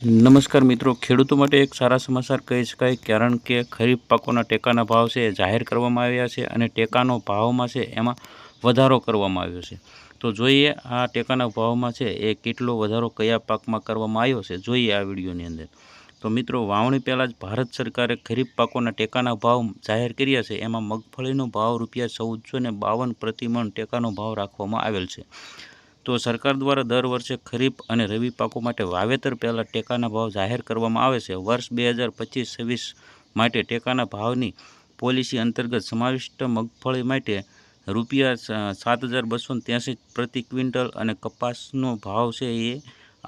નમસ્કાર મિત્રો. ખેડૂતો માટે એક સારા સમાચાર કહી શકાય, કારણ કે ખરીફ પાકોના ટેકાના ભાવ છે, જાહેર કરવામાં આવ્યા છે અને ટેકાનો ભાવમાં છે, એમાં વધારો કરવામાં આવ્યો છે. તો જોઈએ આ ટેકાના ભાવમાં છે, એ કેટલો વધારો કયા પાકમાં કરવામાં આવ્યો છે, જોઈએ આ વિડીયોની અંદર. તો મિત્રો, વાવણી પહેલાં જ ભારત સરકારે ખરીફ પાકોના ટેકાના ભાવ જાહેર કર્યા છે, એમાં મગફળીનો ભાવ રૂપિયા ચૌદસો ને બાવન પ્રતિમણ ટેકાનો ભાવ રાખવામાં આવેલ છે. તો સરકાર દ્વારા દર વર્ષે ખરીફ અને રવિ પાકો માટે વાવેતર પહેલાં ટેકાના ભાવ જાહેર કરવામાં આવે છે. વર્ષ બે હજાર પચીસ છવ્વીસ માટે ટેકાના ભાવની પોલિસી અંતર્ગત સમાવિષ્ટ મગફળી માટે રૂપિયા સાત હજાર બસો ત્યાંસી પ્રતિ ક્વિન્ટલ અને કપાસનો ભાવ છે એ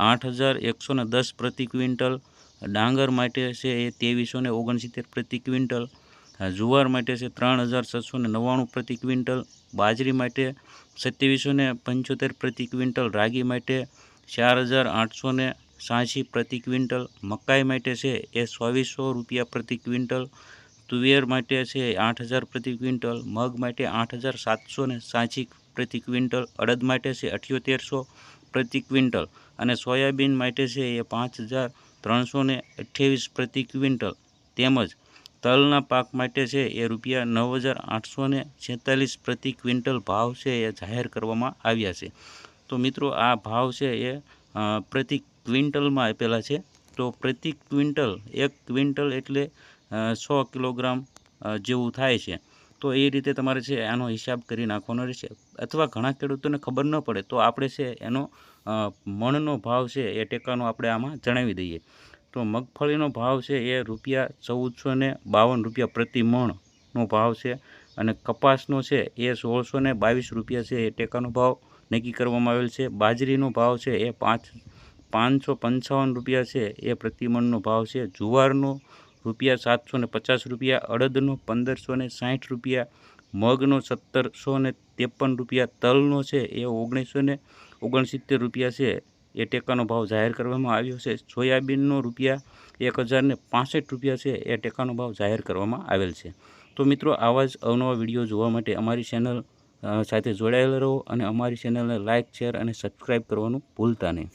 આઠ હજાર એકસો દસ પ્રતિ ક્વિન્ટલ. ડાંગર માટે છે એ ત્રેવીસો ઓગણસિત્તેર પ્રતિ ક્વિન્ટલ. જુવાર માટે છે ત્રણ હજાર છસો ને નવ્વાણું પ્રતિ ક્વિન્ટલ, બાજરી માટે સત્યાવીસો ને પંચોતેર પ્રતિ ક્વિન્ટલ, રાગી માટે ચાર હજાર આઠસો ને સાંસી પ્રતિ ક્વિન્ટલ, મકાઈ માટે છે એ ચોવીસો રૂપિયા પ્રતિ ક્વિન્ટલ, તુવેર માટે છે આઠ હજાર પ્રતિ ક્વિન્ટલ, મગ માટે આઠ હજાર સાતસો ને સાંસી પ્રતિ ક્વિન્ટલ, અડદ માટે છે અઠ્યોતેરસો પ્રતિ ક્વિન્ટલ અને સોયાબીન માટે છે એ પાંચ હજાર ત્રણસો ને અઠ્યાવીસ પ્રતિ ક્વિન્ટલ. તેમજ તલના પાક માટે છે એ રૂપિયા નવ હજાર આઠસો ને છેતાલીસ પ્રતિ ક્વિન્ટલ ભાવ છે એ જાહેર કરવામાં આવ્યા છે. તો મિત્રો, આ ભાવ છે એ પ્રતિ ક્વિન્ટલમાં આપેલા છે. તો પ્રતિ ક્વિન્ટલ, એક ક્વિન્ટલ એટલે સો કિલોગ્રામ જેવું થાય છે. તો એ રીતે તમારે છે આનો હિસાબ કરી નાખવાનો રહેશે. અથવા ઘણા ખેડૂતોને ખબર ન પડે તો આપણે છે એનો મણનો ભાવ છે એ ટેકાનો આપણે આમાં જણાવી દઈએ. તો મગફળીનો ભાવ છે એ રૂપિયા ચૌદસો ને બાવન રૂપિયા પ્રતિ મણનો ભાવ છે અને કપાસનો છે એ સોળસો ને બાવીસ રૂપિયા છે. એ ટેકાનો ભાવ નક્કી કરવામાં આવેલ છે. બાજરીનો ભાવ છે એ પાંચ, પાંચસો પંચાવન રૂપિયા છે. એ પ્રતિમણનો ભાવ છે. જુવારનો રૂપિયા સાતસો ને પચાસ રૂપિયા, અડદનો પંદરસો ને સાઠ રૂપિયા, મગનો સત્તરસો ને ત્રેપન રૂપિયા, તલનો છે એ ઓગણીસો ને ઓગણસિત્તેર રૂપિયા છે. એ ટેકાનો ભાવ જાહેર કરવામાં આવ્યો છે. સોયાબીનનો રૂપિયા એક હજારને પાસઠ રૂપિયા છે. એ ટેકાનો ભાવ જાહેર કરવામાં આવેલ છે. તો મિત્રો, આવા જ અવનવા વીડિયો જોવા માટે અમારી ચેનલ સાથે જોડાયેલા રહો અને અમારી ચેનલને લાઇક શેર અને સબસ્ક્રાઈબ કરવાનું ભૂલતા નહીં.